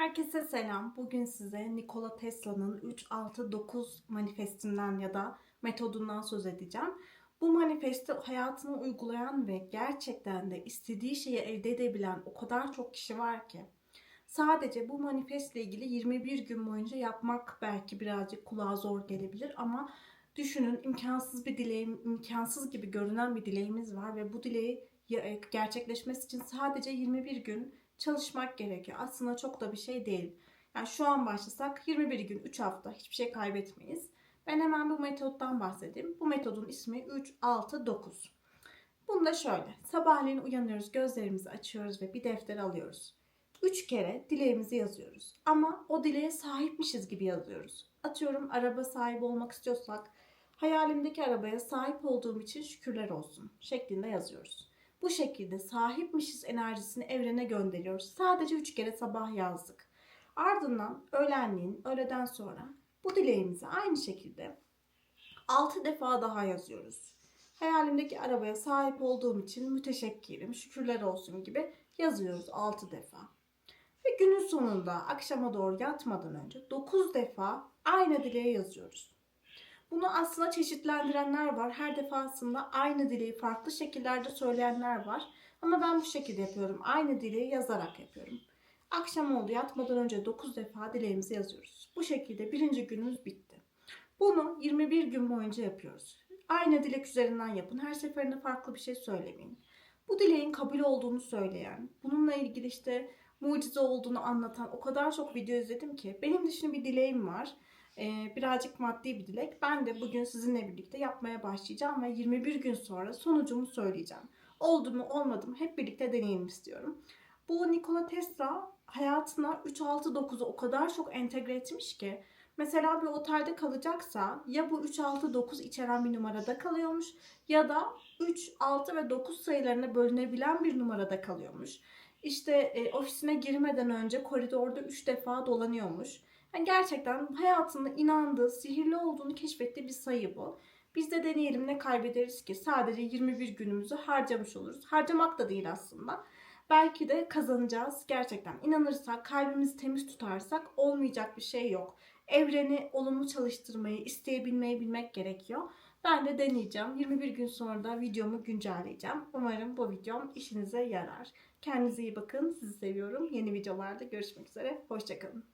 Herkese selam. Bugün size Nikola Tesla'nın 369 manifestinden ya da metodundan söz edeceğim. Bu manifesti hayatına uygulayan ve gerçekten de istediği şeyi elde edebilen o kadar çok kişi var ki. Sadece bu manifestle ilgili 21 gün boyunca yapmak belki birazcık kulağa zor gelebilir ama düşünün imkansız bir dileğim, imkansız gibi görünen bir dileğimiz var ve bu dileği gerçekleşmesi için sadece 21 gün çalışmak gerekiyor. Aslında çok da bir şey değil. Yani şu an başlasak 21 gün 3 hafta hiçbir şey kaybetmeyiz. Ben hemen bu metottan bahsedeyim. Bu metodun ismi 3 6 9. Bunda şöyle. Sabahleyin uyanıyoruz, gözlerimizi açıyoruz ve bir defter alıyoruz. 3 kere dileğimizi yazıyoruz. Ama o dileğe sahipmişiz gibi yazıyoruz. Atıyorum araba sahibi olmak istiyorsak hayalimdeki arabaya sahip olduğum için şükürler olsun şeklinde yazıyoruz. Bu şekilde sahipmişiz enerjisini evrene gönderiyoruz. Sadece 3 kere sabah yazdık. Ardından öğlenliğin, öğleden sonra bu dileğimizi aynı şekilde 6 defa daha yazıyoruz. Hayalimdeki arabaya sahip olduğum için müteşekkirim, şükürler olsun gibi yazıyoruz 6 defa. Ve günün sonunda akşama doğru yatmadan önce 9 defa aynı dileği yazıyoruz. Bunu aslında çeşitlendirenler var. Her defasında aynı dileği farklı şekillerde söyleyenler var. Ama ben bu şekilde yapıyorum. Aynı dileği yazarak yapıyorum. Akşam oldu yatmadan önce 9 defa dileğimizi yazıyoruz. Bu şekilde birinci günümüz bitti. Bunu 21 gün boyunca yapıyoruz. Aynı dilek üzerinden yapın. Her seferinde farklı bir şey söylemeyin. Bu dileğin kabul olduğunu söyleyen, bununla ilgili işte mucize olduğunu anlatan o kadar çok video izledim ki benim şimdi bir dileğim var. Ee, birazcık maddi bir dilek. Ben de bugün sizinle birlikte yapmaya başlayacağım ve 21 gün sonra sonucumu söyleyeceğim. Oldu mu olmadı mı hep birlikte deneyelim istiyorum. Bu Nikola Tesla hayatına 3-6-9'u o kadar çok entegre etmiş ki mesela bir otelde kalacaksa ya bu 3-6-9 içeren bir numarada kalıyormuş ya da 3, 6 ve 9 sayılarına bölünebilen bir numarada kalıyormuş. İşte e, ofisine girmeden önce koridorda 3 defa dolanıyormuş. Yani gerçekten hayatında inandığı, sihirli olduğunu keşfettiği bir sayı bu. Biz de deneyelim ne kaybederiz ki? Sadece 21 günümüzü harcamış oluruz. Harcamak da değil aslında. Belki de kazanacağız. Gerçekten inanırsak, kalbimizi temiz tutarsak olmayacak bir şey yok. Evreni olumlu çalıştırmayı, isteyebilmeyi bilmek gerekiyor. Ben de deneyeceğim. 21 gün sonra da videomu güncelleyeceğim. Umarım bu videom işinize yarar. Kendinize iyi bakın. Sizi seviyorum. Yeni videolarda görüşmek üzere. Hoşçakalın.